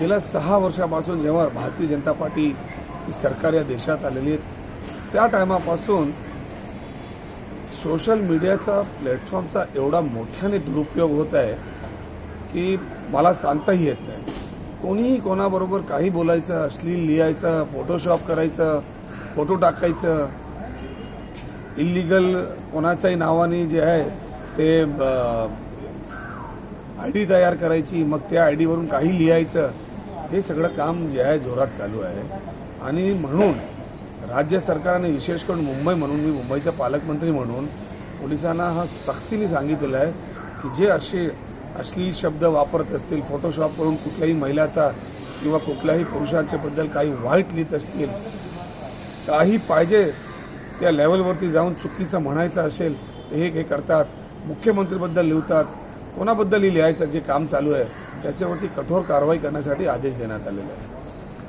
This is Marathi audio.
गेल्या सहा वर्षापासून जेव्हा भारतीय जनता पार्टीची सरकार या देशात आलेली आहे त्या टायमापासून सोशल मीडियाचा प्लॅटफॉर्मचा एवढा मोठ्याने दुरुपयोग होत आहे की मला सांगताही येत नाही. कोणीही कोणाबरोबर काही बोलायचं अश्लील लिहायचं फोटोशॉप करायचं फोटो टाकायचं इलिगल कोणाच्याही नावाने जे आहे ते आय डी तयार करायची मग त्या आय डीवरून काही लिहायचं हे सगळं काम जे आहे जोरात चालू आहे. आणि म्हणून राज्य सरकारने विशेष करून मुंबई म्हणून मी मुंबईचा पालकमंत्री म्हणून पोलिसांना हा सक्तीने सांगितलेलं आहे की जे असे अश्लील शब्द वापरत असतील फोटोशॉप करून कुठल्याही महिलाचा किंवा कुठल्याही पुरुषांच्याबद्दल काही वाईट लिहित असतील काही पाहिजे त्या लेवलवरती जाऊन चुकीचं म्हणायचं असेल हे हे करतात. मुख्यमंत्रीबद्दल लिहितात. कोणाबद्दलही लिहायचं जे काम चालू आहे. त्याच्यावरती कठोर कारवाई करण्यासाठी आदेश देण्यात आलेले आहे